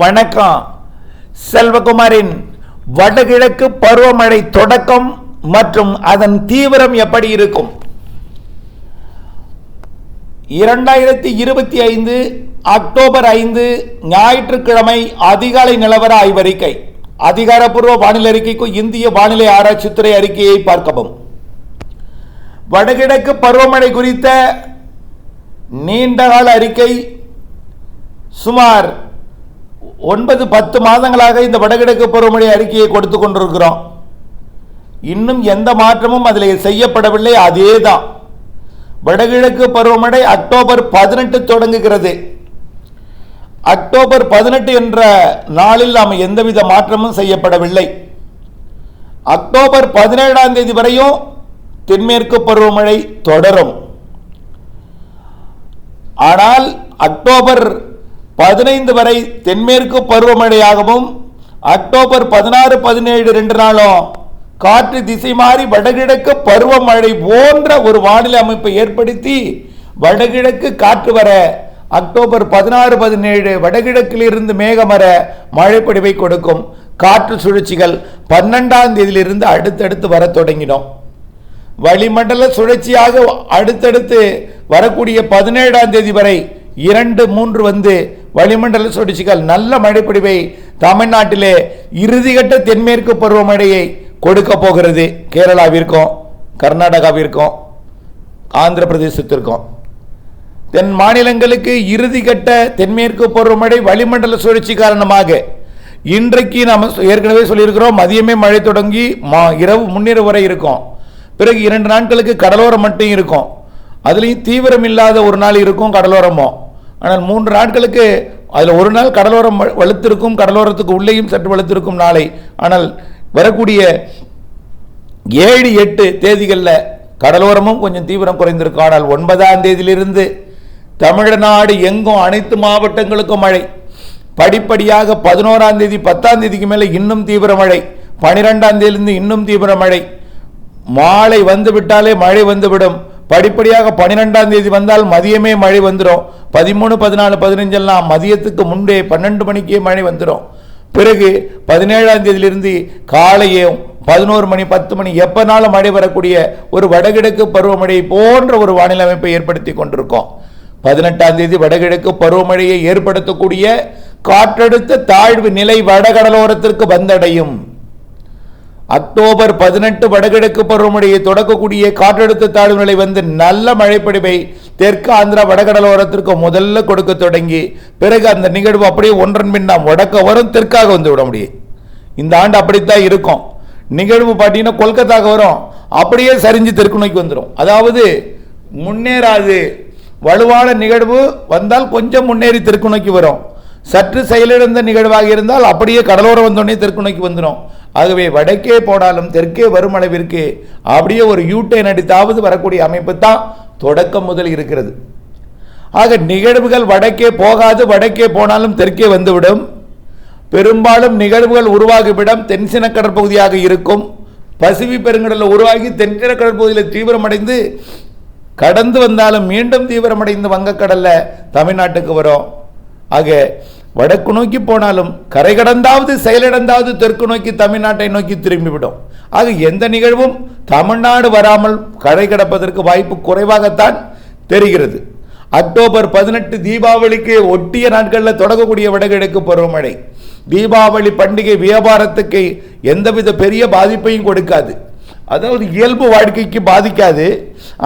வணக்கம். செல்வகுமாரின் வடகிழக்கு பருவமழை தொடக்கம் மற்றும் அதன் தீவிரம் எப்படி இருக்கும்? இரண்டாயிரத்தி இருபத்தி ஐந்து அக்டோபர் ஐந்து ஞாயிற்றுக்கிழமை அதிகாலை நிலவர ஆய்வறிக்கை. அதிகாரப்பூர்வ வானிலை அறிக்கைக்கு இந்திய வானிலை ஆராய்ச்சித்துறை அறிக்கையை பார்க்கவும். வடகிழக்கு பருவமழை குறித்த நீண்டகால அறிக்கை சுமார் ஒன்பது பத்து மாதங்களாக இந்த வடகிழக்கு பருவமழை அறிக்கையை கொடுத்து கொண்டிருக்கிறோம். இன்னும் எந்த மாற்றமும் அதில் செய்யப்படவில்லை. அதே தான் வடகிழக்கு பருவமழை அக்டோபர் பதினெட்டு தொடங்குகிறது. அக்டோபர் பதினெட்டு என்ற நாளில் நாம் எந்தவித மாற்றமும் செய்யப்படவில்லை. அக்டோபர் பதினேழாம் தேதி வரையும் தென்மேற்கு பருவமழை தொடரும். ஆனால் அக்டோபர் பதினைந்து வரை தென்மேற்கு பருவமழையாகவும் அக்டோபர் பதினாறு பதினேழு ரெண்டு நாளும் காற்று திசை மாறி வடகிழக்கு பருவமழை போன்ற ஒரு வானிலை அமைப்பை ஏற்படுத்தி வடகிழக்கு காற்று வர அக்டோபர் பதினாறு பதினேழு வடகிழக்கிலிருந்து மேகம் வர மழைப்பொடிவை கொடுக்கும். காற்று சுழற்சிகள் பன்னெண்டாம் தேதியிலிருந்து அடுத்தடுத்து வர தொடங்கினோம். வளிமண்டல சுழற்சியாக அடுத்தடுத்து வரக்கூடிய பதினேழாம் தேதி வரை இரண்டு மூன்று வந்து வளிமண்டல சுழற்சிகள் நல்ல மழைப்பொழிவை தமிழ்நாட்டிலே இறுதிகட்ட தென்மேற்கு பருவமழையை கொடுக்க போகிறது. கேரளாவிற்கும் கர்நாடகாவிற்கும் ஆந்திர பிரதேசத்திற்கும் தென் மாநிலங்களுக்கு இறுதிகட்ட தென்மேற்கு பருவமழை வளிமண்டல சுழற்சி காரணமாக இன்றைக்கு நாம் ஏற்கனவே சொல்லியிருக்கிறோம் மதியமே மழை தொடங்கி மா இரவு முன்னிரவு வரை இருக்கும். பிறகு இரண்டு நாட்களுக்கு கடலோரம் மட்டும் இருக்கும். அதுலேயும் தீவிரம் இல்லாத ஒரு நாள் இருக்கும் கடலோரமும். ஆனால் மூன்று நாட்களுக்கு அதில் ஒரு நாள் கடலோரம் வலுத்திருக்கும் கடலோரத்துக்கு உள்ளேயும் சற்று வலுத்திருக்கும் நாளை. ஆனால் வரக்கூடிய ஏழு எட்டு தேதிகளில் கடலோரமும் கொஞ்சம் தீவிரம் குறைந்திருக்கும். ஆனால் ஒன்பதாம் தேதியிலிருந்து தமிழ்நாடு எங்கும் அனைத்து மாவட்டங்களுக்கும் மழை. படிப்படியாக பதினோராம் தேதி பத்தாம் தேதிக்கு மேலே இன்னும் தீவிர மழை. பனிரெண்டாம் தேதியிலிருந்து இன்னும் தீவிர மழை. மாலை வந்து விட்டாலே மழை வந்துவிடும். படிப்படியாக பன்னிரெண்டாம் தேதி வந்தால் மதியமே மழை வந்துடும் பதிமூணு பதினாலு பதினஞ்செல்லாம் மதியத்துக்கு முன்பே பன்னெண்டு மணிக்கே மழை வந்துடும் பிறகு பதினேழாம் தேதியிலிருந்து காலையும் பதினோரு மணி பத்து மணி எப்போனாலும் மழை வரக்கூடிய ஒரு வடகிழக்கு பருவமழை போன்ற ஒரு வானிலை அமைப்பை ஏற்படுத்தி கொண்டிருக்கோம். பதினெட்டாம் தேதி வடகிழக்கு பருவமழையை ஏற்படுத்தக்கூடிய காற்றழுத்த தாழ்வு நிலை வடகடலோரத்திற்கு வந்தடையும். அக்டோபர் பதினெட்டு வடகிழக்கு பருவமழையை தொடக்கக்கூடிய காற்றழுத்த தாழ்வு நிலை வந்து நல்ல மழைப்பொழிவை தெற்கு ஆந்திரா வடகடலோரத்திற்கு முதல்ல கொடுக்க தொடங்கி பிறகு அந்த நிகழ்வு அப்படியே ஒன்றன் பின் நாம் வடக்க வரும் தெற்காக வந்து விட முடியும். இந்த ஆண்டு அப்படித்தான் இருக்கும். நிகழ்வு பார்த்தீங்கன்னா கொல்கத்தாக்கு வரும். அப்படியே சரிஞ்சு தெற்கு நோக்கி வந்துடும் அதாவது முன்னேறாது. வலுவான நிகழ்வு வந்தால் கொஞ்சம் முன்னேறி தெற்கு நோக்கி வரும். சற்று செயலிழந்த நிகழ்வாக இருந்தால் அப்படியே கடலோரம் வந்தோடனே தெற்கு நோக்கி வந்துடும் ஆகவே வடக்கே போனாலும் தெற்கே வரும் அளவிற்கு அப்படியே ஒரு யூட்டைன் அடித்தாவது வரக்கூடிய அமைப்பு தான் தொடக்கம் முதல் இருக்கிறது. ஆக நிகழ்வுகள் வடக்கே போகாது வடக்கே போனாலும் தெற்கே வந்துவிடும். பெரும்பாலும் நிகழ்வுகள் உருவாகிவிடம் தென்சின கடற்பகுதியாக இருக்கும். பசிபி பெருங்கடலில் உருவாகி தென்சின கடற்பகுதியில் தீவிரமடைந்து கடந்து வந்தாலும் மீண்டும் தீவிரமடைந்து வங்கக்கடலில் தமிழ்நாட்டுக்கு வரும். ஆக வடக்கு நோக்கி போனாலும் கரை கடந்தாவது செயலிழந்தாவது தெற்கு நோக்கி தமிழ்நாட்டை நோக்கி திரும்பிவிடும் ஆக எந்த நிகழ்வும் தமிழ்நாடு வராமல் கரை கடப்பதற்கு வாய்ப்பு குறைவாகத்தான் தெரிகிறது. அக்டோபர் பதினெட்டு தீபாவளிக்கு ஒட்டிய நாட்களில் தொடங்கக்கூடிய வடகிழக்கு பருவமழை. தீபாவளி பண்டிகை வியாபாரத்துக்கு எந்தவித பெரிய பாதிப்பையும் கொடுக்காது. அதாவது இயல்பு வாழ்க்கைக்கு பாதிக்காது.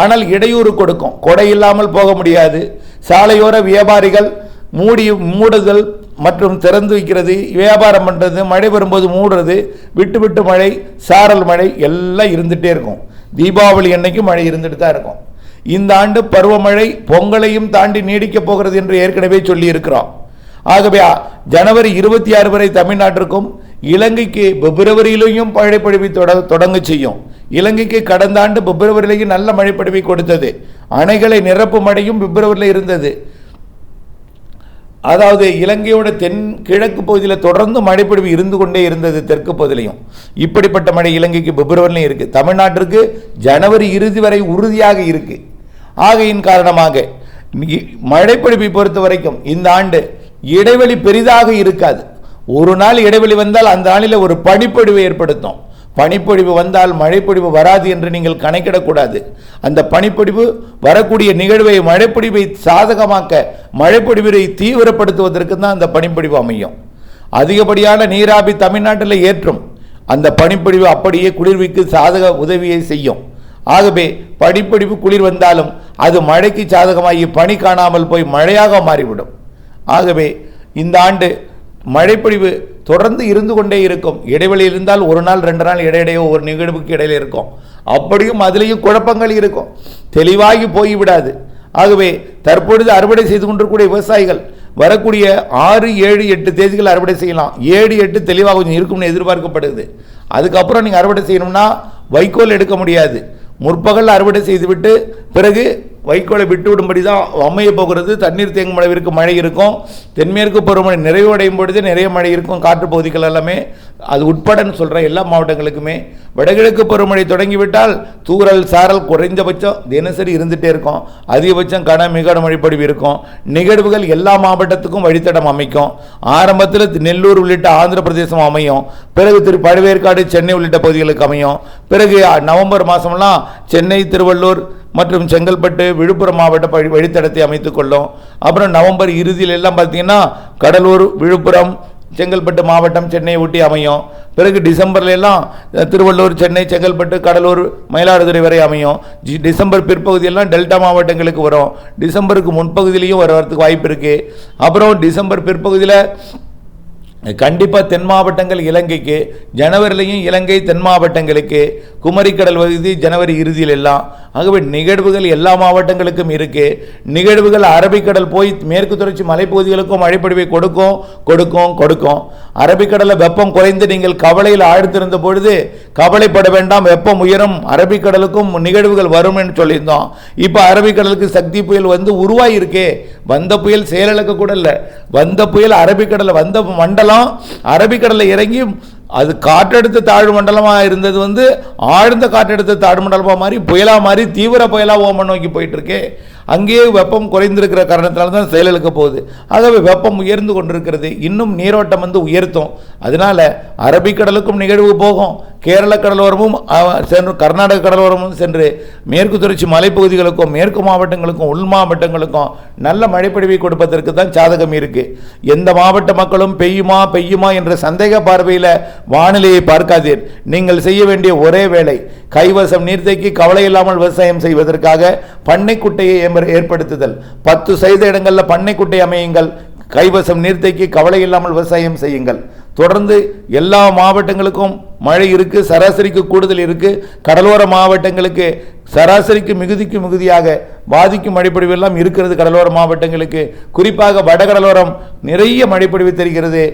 ஆனால் இடையூறு கொடுக்கும். கொடை இல்லாமல் போக முடியாது. சாலையோர வியாபாரிகள் மூடி மூடுதல் மற்றும் திறந்து வைக்கிறது வியாபாரம் பண்ணுறது மழை வரும்போது மூடுறது விட்டு விட்டு மழை சாரல் மழை எல்லாம் இருந்துகிட்டே இருக்கும். தீபாவளி அன்னைக்கு மழை இருந்துட்டு தான் இருக்கும். இந்த ஆண்டு பருவமழை பொங்கலையும் தாண்டி நீடிக்கப் போகிறது என்று ஏற்கனவே சொல்லி இருக்கிறோம் ஆகவே ஜனவரி இருபத்தி ஆறு வரை தமிழ்நாட்டிற்கும் இலங்கைக்கு பிப்ரவரியிலையும் மழைப்பொழிவை தொட தொடங்க செய்யும். இலங்கைக்கு கடந்த ஆண்டு பிப்ரவரியிலேயே நல்ல மழைப்பொழிவை கொடுத்தது. அணைகளை நிரப்பும் மழையும் பிப்ரவரியில் இருந்தது. அதாவது இலங்கையோட தென் கிழக்கு பகுதியில் தொடர்ந்து மழைப்பொழிவு இருந்து கொண்டே இருந்தது தெற்கு பகுதியிலையும். இப்படிப்பட்ட மழை இலங்கைக்கு பிப்ரவரிலையும் இருக்குது தமிழ்நாட்டிற்கு ஜனவரி இறுதி வரை உறுதியாக இருக்குது ஆகையின் காரணமாக மழைப்பொழிவை பொறுத்த வரைக்கும் இந்த ஆண்டு இடைவெளி பெரிதாக இருக்காது. ஒரு நாள் இடைவெளி வந்தால் அந்த நாளில் ஒரு பனிப்பொழிவு ஏற்படுத்தும். பனிப்பொழிவு வந்தால் மழைப்பொழிவு வராது என்று நீங்கள் கணக்கிடக்கூடாது. அந்த பனிப்பொழிவு வரக்கூடிய நிகழ்வை மழைப்பொழிவை சாதகமாக்க மழைப்பொழிவை தீவிரப்படுத்துவதற்கு தான் அந்த பனிப்பொழிவு அமையும். அதிகப்படியான நீராவி தமிழ்நாட்டில் ஏற்றும். அந்த பனிப்பொழிவு அப்படியே குளிர்விக்கு சாதக உதவியை செய்யும். ஆகவே பனிப்பொழிவு குளிர் வந்தாலும் அது மழைக்கு சாதகமாகி பனி காணாமல் போய் மழையாக மாறிவிடும். ஆகவே இந்த ஆண்டு மழைப்பொழிவு தொடர்ந்து இருந்து கொண்டே இருக்கும். இடைவெளி இருந்தால் ஒரு நாள் ரெண்டு நாள் இடையிடையோ ஒரு நிகழ்வுக்கு இடையில இருக்கும். அப்படியும் அதுலேயும் குழப்பங்கள் இருக்கும். தெளிவாகி போய்விடாது ஆகவே தற்பொழுது அறுவடை செய்து கொண்டிருக்கூடிய விவசாயிகள் வரக்கூடிய ஆறு ஏழு எட்டு தேதிகள் அறுவடை செய்யலாம். ஏழு எட்டு தெளிவாக கொஞ்சம் இருக்கும்னு எதிர்பார்க்கப்படுது. அதுக்கப்புறம் நீங்கள் அறுவடை செய்யணும்னா வைக்கோல் எடுக்க முடியாது. முற்பகல் அறுவடை செய்துவிட்டு பிறகு வைக்கோலை விட்டு விடும்படி தான் அமைய போகிறது தண்ணீர் தேங்கும் அளவிற்கு மழை இருக்கும் தென்மேற்கு பருவமழை நிறைவடையும் பொழுது நிறைய மழை இருக்கும் காற்று பகுதிகள் எல்லாமே அது உட்படன்னு சொல்கிறேன் எல்லா மாவட்டங்களுக்குமே. வடகிழக்கு பருவமழை தொடங்கிவிட்டால் தூரல் சாரல் குறைந்தபட்சம் தினசரி இருந்துகிட்டே இருக்கும். அதிகபட்சம் கன மிகட மழைப்பொழிவு இருக்கும். நிகழ்வுகள் எல்லா மாவட்டத்துக்கும் வழித்தடம் அமைக்கும். ஆரம்பத்தில் நெல்லூர் உள்ளிட்ட ஆந்திர பிரதேசம் அமையும். பிறகு திரு பழவேற்காடு சென்னை உள்ளிட்ட பகுதிகளுக்கு அமையும். பிறகு நவம்பர் மாதம்லாம் சென்னை திருவள்ளூர் மற்றும் செங்கல்பட்டு விழுப்புரம் மாவட்ட வழி வழித்தடத்தை அமைத்துக் கொள்ளும். அப்புறம் நவம்பர் இறுதியில் எல்லாம் பார்த்தீங்கன்னா கடலூர் விழுப்புரம் செங்கல்பட்டு மாவட்டம் சென்னை ஒட்டி அமையும். பிறகு டிசம்பர்ல எல்லாம் திருவள்ளூர் சென்னை செங்கல்பட்டு கடலூர் மயிலாடுதுறை வரை அமையும். ஜி- டிசம்பர் பிற்பகுதியெல்லாம் டெல்டா மாவட்டங்களுக்கு வரும். டிசம்பருக்கு முன்பகுதியிலையும் வரதுக்கு வாய்ப்பு இருக்குது அப்புறம் டிசம்பர் பிற்பகுதியில் கண்டிப்பாக தென் மாவட்டங்கள் இலங்கைக்கு ஜனவரிலையும் இலங்கை தென் மாவட்டங்களுக்கு குமரிக்கடல் பகுதி ஜனவரி இறுதியில் எல்லாம் ஆகவே நிகழ்வுகள் எல்லா மாவட்டங்களுக்கும் இருக்கு. நிகழ்வுகள் அரபிக்கடல் போய் மேற்கு தொடர்ச்சி மலைப்பகுதிகளுக்கும் மழைப்பொழிவை கொடுக்கும் கொடுக்கும் கொடுக்கும். அரபிக்கடலில் வெப்பம் குறைந்து நீங்கள் கவலையில் ஆழ்த்திருந்த பொழுது கவலைப்பட வேண்டாம் வெப்பம் உயரும் அரபிக்கடலுக்கும் நிகழ்வுகள் வரும் என்று சொல்லியிருந்தோம். இப்போ அரபிக்கடலுக்கு சக்தி புயல் வந்து உருவாகியிருக்கே வந்த புயல் செயலிழக்க கூட இல்லை. வந்த புயல் அரபிக்கடலில் வந்த மண்டலம் அரபிக்கடலில் இறங்கி அது காற்றழுத்த தாழ்வு மண்டலமாக இருந்தது வந்து ஆழ்ந்த காற்றழுத்த தாழ்வு மண்டலமாக மாறி புயலா மாறி தீவிர புயலா ஓமன் நோக்கி போயிட்டுருக்கு. அங்கேயே வெப்பம் குறைந்திருக்கிற காரணத்தினால தான் செயலுக்கு போகுது. ஆகவே வெப்பம் உயர்ந்து கொண்டிருக்கிறது. இன்னும் நீரோட்டம் வந்து உயர்த்தும். அதனால அரபிக்கடலுக்கும் நிகழ்வு போகும். கேரள கடலோரமும் சென்று கர்நாடக கடலோரமும் சென்று மேற்கு தொடர்ச்சி மலைப்பகுதிகளுக்கும் மேற்கு மாவட்டங்களுக்கும் உள் மாவட்டங்களுக்கும் நல்ல மழைப்பொழிவை கொடுப்பதற்கு தான் சாதகம் இருக்குது எந்த மாவட்ட மக்களும் பெய்யுமா பெய்யுமா என்ற சந்தேக பார்வையில் வானிலையை பார்க்காதீர். நீங்கள் செய்ய வேண்டிய ஒரே வேலை கைவசம் நீர்த்தேக்கி கவலை இல்லாமல் விவசாயம் செய்வதற்காக பண்ணைக்குட்டையை ஏற்ப- ஏற்படுத்துதல். பத்து சதவீத இடங்களில் பண்ணைக்குட்டை அமையுங்கள் கைவசம் நீர்த்தேக்கி கவலை இல்லாமல் விவசாயம் செய்யுங்கள். தொடர்ந்து எல்லா மாவட்டங்களுக்கும் மழை இருக்குது சராசரிக்கு கூடுதல் இருக்குது கடலோர மாவட்டங்களுக்கு சராசரிக்கு மிகுதிக்கு மிகுதியாக பாதிக்கும் மழைப்பொழிவு எல்லாம் இருக்கிறது கடலோர மாவட்டங்களுக்கு. குறிப்பாக வடகடலோரம் நிறைய மழைப்பொழிவு தெரிகிறது.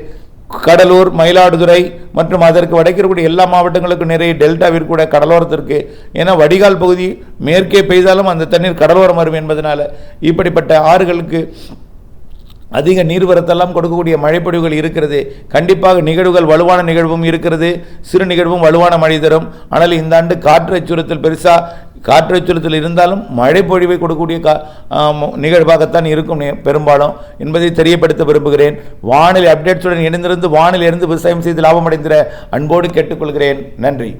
கடலூர் மயிலாடுதுறை மற்றும் அதற்கு வடக்கிற்குரிய எல்லா மாவட்டங்களுக்கும் நிறைய டெல்டாவிற்கு கூட கடலோரத்திற்கு ஏன்னா வடிகால் பகுதி மேற்கே பெய்தாலும் அந்த தண்ணீர் கடலோரம் வரும் என்பதனால் இப்படிப்பட்ட ஆறுகளுக்கு அதிக நீர்வரத்தெல்லாம் கொடுக்கக்கூடிய மழைப்பொழிவுகள் இருக்கிறது. கண்டிப்பாக நிகழ்வுகள் வலுவான நிகழ்வும் இருக்கிறது. சிறு நிகழ்வும் வலுவான மழை தரும். ஆனால் இந்த ஆண்டு காற்று அச்சுறுத்தல் பெருசாக காற்று அச்சுறுத்தல் இருந்தாலும் மழை பொழிவை கொடுக்கக்கூடிய கா நிகழ்வாகத்தான் இருக்கும் பெரும்பாலும் என்பதை தெரியப்படுத்த விரும்புகிறேன். வானிலை அப்டேட்ஸுடன் இணைந்திருந்து வானிலிருந்து விவசாயம் செய்து லாபமடைந்திட அன்போடு கேட்டுக்கொள்கிறேன். நன்றி.